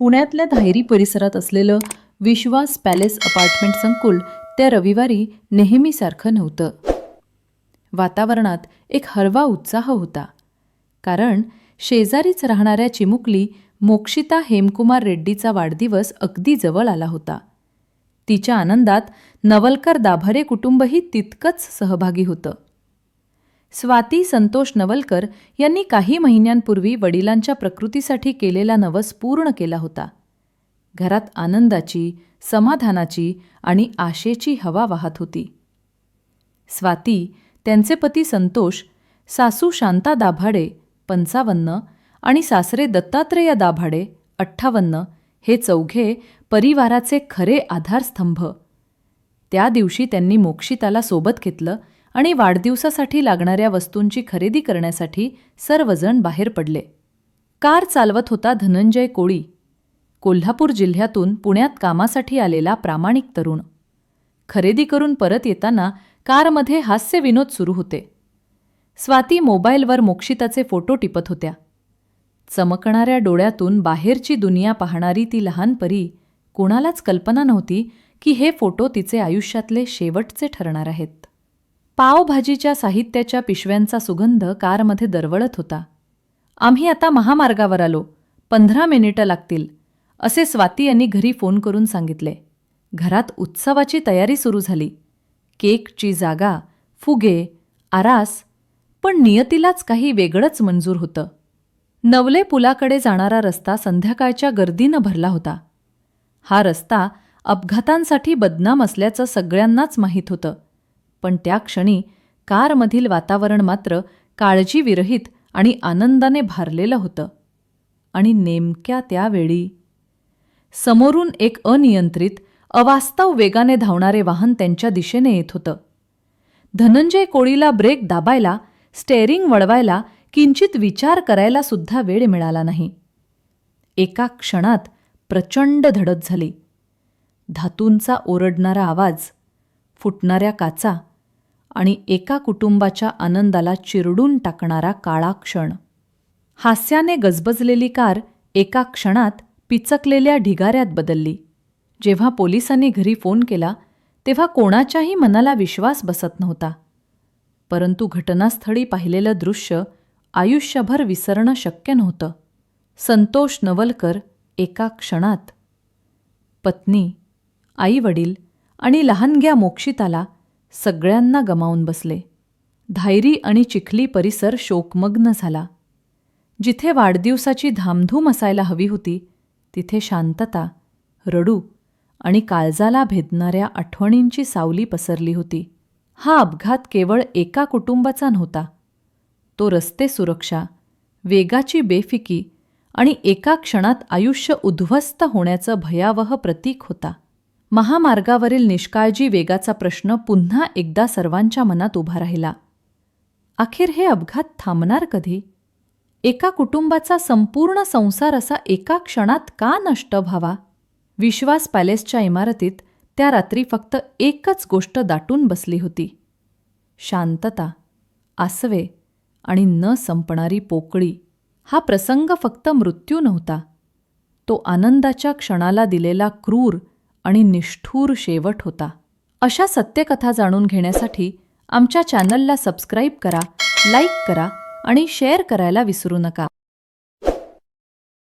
पुण्यातल्या धायरी परिसरात असलेलं विश्वास पॅलेस अपार्टमेंट संकुल त्या रविवारी नेहमीसारखं नव्हतं. वातावरणात एक हळवा उत्साह होता. कारण शेजारीच राहणाऱ्या चिमुकली मोक्षिता हेमकुमार रेड्डीचा वाढदिवस अगदी जवळ आला होता. तिच्या आनंदात नवलकर दाभारे कुटुंबही तितकंच सहभागी होतं. स्वाती संतोष नवलकर यांनी काही महिन्यांपूर्वी वडिलांच्या प्रकृतीसाठी केलेला नवस पूर्ण केला होता. घरात आनंदाची समाधानाची आणि आशेची हवा वाहत होती. स्वाती त्यांचे पती संतोष सासू शांता दाभाडे पंचावन्न आणि सासरे दत्तात्रेय दाभाडे अठ्ठावन्न हे चौघे परिवाराचे खरे आधारस्तंभ. त्या दिवशी त्यांनी मोक्षिताला सोबत घेतलं आणि वाढदिवसासाठी लागणाऱ्या वस्तूंची खरेदी करण्यासाठी सर्वजण बाहेर पडले. कार चालवत होता धनंजय कोळी. कोल्हापूर जिल्ह्यातून पुण्यात कामासाठी आलेला प्रामाणिक तरुण. खरेदी करून परत येताना कारमध्ये हास्यविनोद सुरू होते. स्वाती मोबाईलवर मोक्षिताचे फोटो टिपत होत्या. चमकणाऱ्या डोळ्यातून बाहेरची दुनिया पाहणारी ती लहान परी कोणालाच कल्पना नव्हती की हे फोटो तिचे आयुष्यातले शेवटचे ठरणार आहेत. पावभाजीच्या साहित्याच्या पिशव्यांचा सुगंध कारमध्ये दरवळत होता. आम्ही आता महामार्गावर आलो. पंधरा मिनिटं लागतील असे स्वाती यांनी घरी फोन करून सांगितले. घरात उत्सवाची तयारी सुरू झाली. केकची जागा फुगे आरास पण नियतीलाच काही वेगळंच मंजूर होतं. नवले पुलाकडे जाणारा रस्ता संध्याकाळच्या गर्दीनं भरला होता. हा रस्ता अपघातांसाठी बदनाम असल्याचं सगळ्यांनाच माहीत होतं. पण त्या क्षणी कारमधील वातावरण मात्र काळजीविरहित आणि आनंदाने भारलेलं होतं. आणि नेमक्या त्यावेळी समोरून एक अनियंत्रित अवास्तव वेगाने धावणारे वाहन त्यांच्या दिशेने येत होतं. धनंजय कोळीला ब्रेक दाबायला स्टेअरिंग वळवायला किंचित विचार करायला सुद्धा वेळ मिळाला नाही. एका क्षणात प्रचंड धडक झाली. धातूंचा ओरडणारा आवाज फुटणाऱ्या काचा आणि एका कुटुंबाच्या आनंदाला चिरडून टाकणारा काळा क्षण. हास्याने गजबजलेली कार एका क्षणात पिचकलेल्या ढिगाऱ्यात बदलली. जेव्हा पोलिसांनी घरी फोन केला तेव्हा कोणाच्याही मनाला विश्वास बसत नव्हता. परंतु घटनास्थळी पाहिलेलं दृश्य आयुष्यभर विसरणं शक्य नव्हतं. संतोष नवलकर एका क्षणात. पत्नी आईवडील आणि लहानग्या मोक्षिताला सगळ्यांना गमावून बसले. धायरी आणि चिखली परिसर शोकमग्न झाला. जिथे वाढदिवसाची धामधूम असायला हवी होती तिथे शांतता रडू आणि काळजाला भेदणाऱ्या आठवणींची सावली पसरली होती. हा अपघात केवळ एका कुटुंबाचा नव्हता. तो रस्ते सुरक्षा वेगाची बेफिकी आणि एका क्षणात आयुष्य उद्ध्वस्त होण्याचं भयावह प्रतीक होता. महामार्गावरील निष्काळजी वेगाचा प्रश्न पुन्हा एकदा सर्वांच्या मनात उभा राहिला. अखेर हे अपघात थांबणार कधी? एका कुटुंबाचा संपूर्ण संसार असा एका क्षणात का नष्ट व्हावा? विश्वास पॅलेसच्या इमारतीत त्या रात्री फक्त एकच गोष्ट दाटून बसली होती. शांतता आसवे आणि न संपणारी पोकळी. हा प्रसंग फक्त मृत्यू नव्हता. तो आनंदाच्या क्षणाला दिलेला क्रूर आणि निष्ठूर शेवट होता. अशा सत्यकथा जाणून घेण्यासाठी आमच्या चॅनलला सबस्क्राईब करा लाईक करा आणि शेअर करायला विसरू नका.